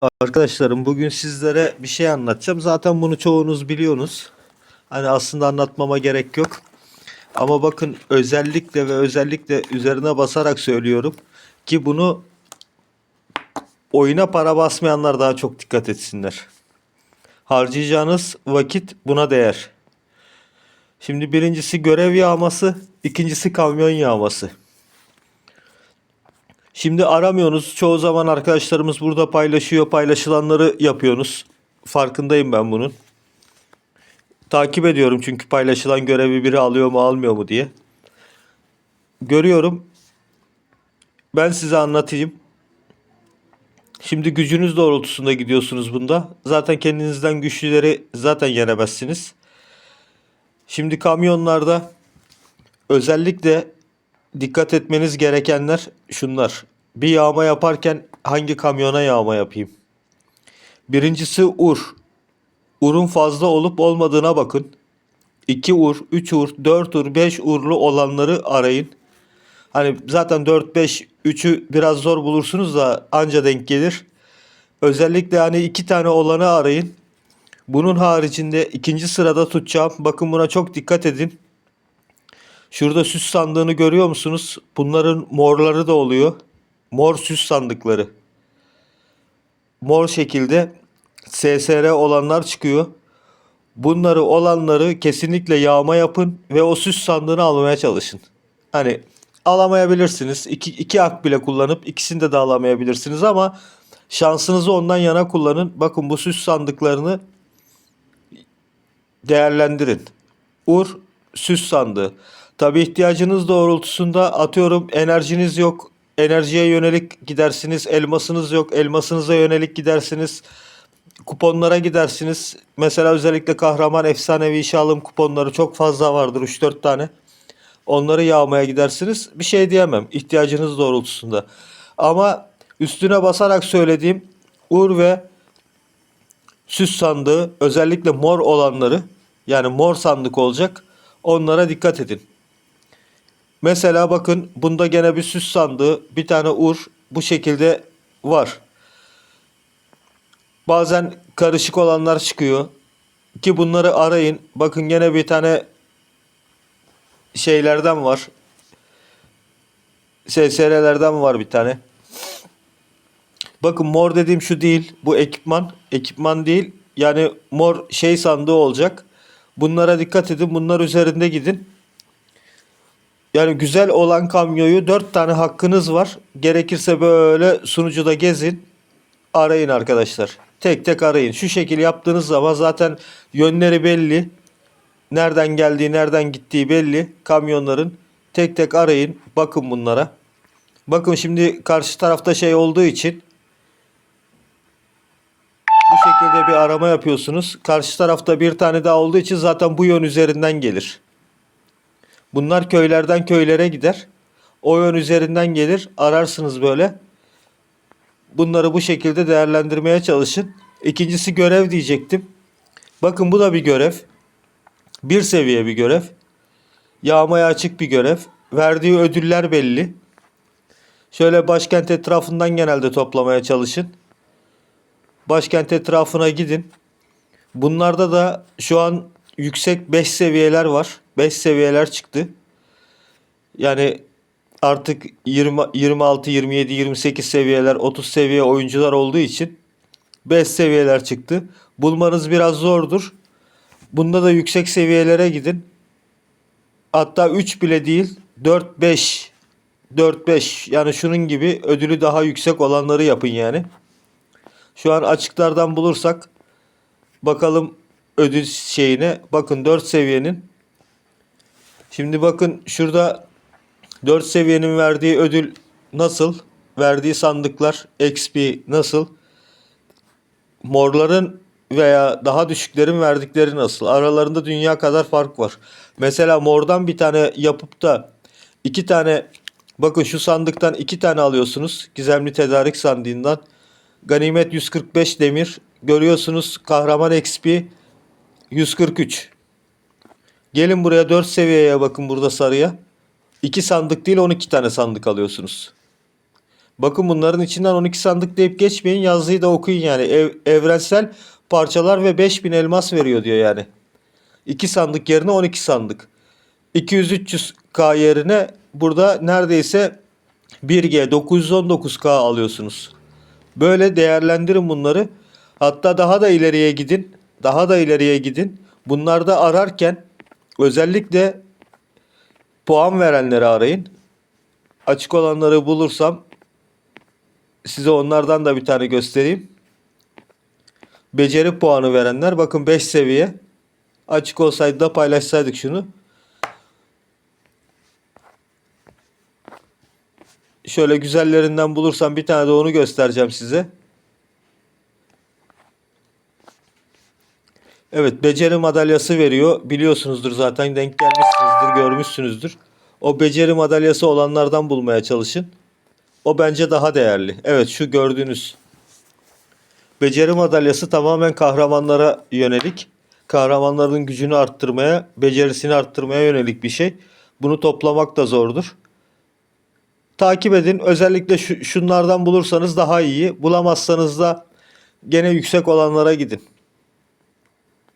Arkadaşlarım bugün sizlere bir şey anlatacağım. Zaten bunu çoğunuz biliyorsunuz. Hani aslında anlatmama gerek yok. Ama bakın özellikle ve özellikle üzerine basarak söylüyorum ki bunu oyuna para basmayanlar daha çok dikkat etsinler. Harcayacağınız vakit buna değer. Şimdi birincisi görev yağması, ikincisi kamyon yağması. Şimdi aramıyorsunuz. Çoğu zaman arkadaşlarımız burada paylaşıyor. Paylaşılanları yapıyorsunuz. Farkındayım ben bunun. Takip ediyorum çünkü paylaşılan görevi biri alıyor mu almıyor mu diye. Görüyorum. Ben size anlatayım. Şimdi gücünüz doğrultusunda gidiyorsunuz bunda. Zaten kendinizden güçlüleri zaten yenemezsiniz. Şimdi kamyonlarda özellikle dikkat etmeniz gerekenler şunlar. Bir yağma yaparken hangi kamyona yağma yapayım? Birincisi ur. Urun fazla olup olmadığına bakın. 2 ur, 3 ur, 4 ur, 5 urlu olanları arayın. Hani zaten 4, 5, 3'ü biraz zor bulursunuz da anca denk gelir. Özellikle hani iki tane olanı arayın. Bunun haricinde ikinci sırada tutacağım. Bakın buna çok dikkat edin. Şurada süs sandığını görüyor musunuz? Bunların morları da oluyor. Mor süs sandıkları. Mor şekilde SSR olanlar çıkıyor. Bunları olanları kesinlikle yağma yapın ve o süs sandığını almaya çalışın. Hani alamayabilirsiniz. İki, iki hak bile kullanıp ikisini de, de alamayabilirsiniz ama şansınızı ondan yana kullanın. Bakın bu süs sandıklarını değerlendirin. Ur süs sandığı. Tabi ihtiyacınız doğrultusunda atıyorum enerjiniz yok. Enerjiye yönelik gidersiniz. Elmasınız yok. Elmasınıza yönelik gidersiniz. Kuponlara gidersiniz. Mesela özellikle kahraman efsanevi işe alım kuponları çok fazla vardır. 3-4 tane. Onları yağmaya gidersiniz. Bir şey diyemem. ihtiyacınız doğrultusunda. Ama üstüne basarak söylediğim Ur ve süs sandığı özellikle mor olanları yani mor sandık olacak. Onlara dikkat edin. Mesela bakın bunda gene bir süs sandığı, bir tane ur bu şekilde var. Bazen karışık olanlar çıkıyor. Ki bunları arayın. Bakın gene bir tane şeylerden var. SSR'lerden var bir tane. Bakın mor dediğim şu değil. Bu ekipman. Ekipman değil. Yani mor şey sandığı olacak. Bunlara dikkat edin. Bunlar üzerinde gidin. Yani güzel olan kamyoyu 4 tane hakkınız var. Gerekirse böyle sunucuda gezin. Arayın arkadaşlar. Tek tek arayın. Şu şekil yaptığınız zaman zaten yönleri belli. Nereden geldiği, nereden gittiği belli. Kamyonların tek tek arayın. Bakın bunlara. Bakın şimdi karşı tarafta şey olduğu için bu şekilde bir arama yapıyorsunuz. Karşı tarafta bir tane daha olduğu için zaten bu yön üzerinden gelir. Bunlar köylerden köylere gider. O yön üzerinden gelir. Ararsınız böyle. Bunları bu şekilde değerlendirmeye çalışın. İkincisi görev diyecektim. Bakın bu da bir görev. Bir seviye bir görev. Yağmaya açık bir görev. Verdiği ödüller belli. Şöyle başkent etrafından genelde toplamaya çalışın. Başkent etrafına gidin. Bunlarda da şu an yüksek 5 seviyeler var. 5 seviyeler çıktı. Yani artık 20, 26, 27, 28 seviyeler, 30 seviye oyuncular olduğu için 5 seviyeler çıktı. Bulmanız biraz zordur. Bunda da yüksek seviyelere gidin. Hatta 3 bile değil 4 5 4 5 yani şunun gibi ödülü daha yüksek olanları yapın yani. Şu an açıklardan bulursak bakalım ödül şeyine. Bakın 4 seviyenin. Şimdi bakın şurada 4 seviyenin verdiği ödül nasıl? Verdiği sandıklar XP nasıl? Morların veya daha düşüklerin verdikleri nasıl? Aralarında dünya kadar fark var. Mesela mordan bir tane yapıp da iki tane bakın şu sandıktan iki tane alıyorsunuz. Gizemli tedarik sandığından. Ganimet 145 demir. Görüyorsunuz kahraman XP 143. Gelin buraya 4 seviyeye bakın burada sarıya. 2 sandık değil 12 tane sandık alıyorsunuz. Bakın bunların içinden 12 sandık deyip geçmeyin. Yazıyı da okuyun yani. Ev- evrensel parçalar ve 5000 elmas veriyor diyor yani. 2 sandık yerine 12 sandık. 200-300k yerine burada neredeyse 1G 919k alıyorsunuz. Böyle değerlendirin bunları. Hatta daha da ileriye gidin. Daha da ileriye gidin. Bunlarda ararken özellikle puan verenleri arayın. Açık olanları bulursam size onlardan da bir tane göstereyim. Beceri puanı verenler bakın 5 seviye. Açık olsaydı da paylaşsaydık şunu. Şöyle güzellerinden bulursam bir tane de onu göstereceğim size. Evet, beceri madalyası veriyor. Biliyorsunuzdur zaten denk gelmişsinizdir, görmüşsünüzdür. O beceri madalyası olanlardan bulmaya çalışın. O bence daha değerli. Evet, şu gördüğünüz beceri madalyası tamamen kahramanlara yönelik. Kahramanların gücünü arttırmaya, becerisini arttırmaya yönelik bir şey. Bunu toplamak da zordur. Takip edin. Özellikle şu, şunlardan bulursanız daha iyi. Bulamazsanız da gene yüksek olanlara gidin.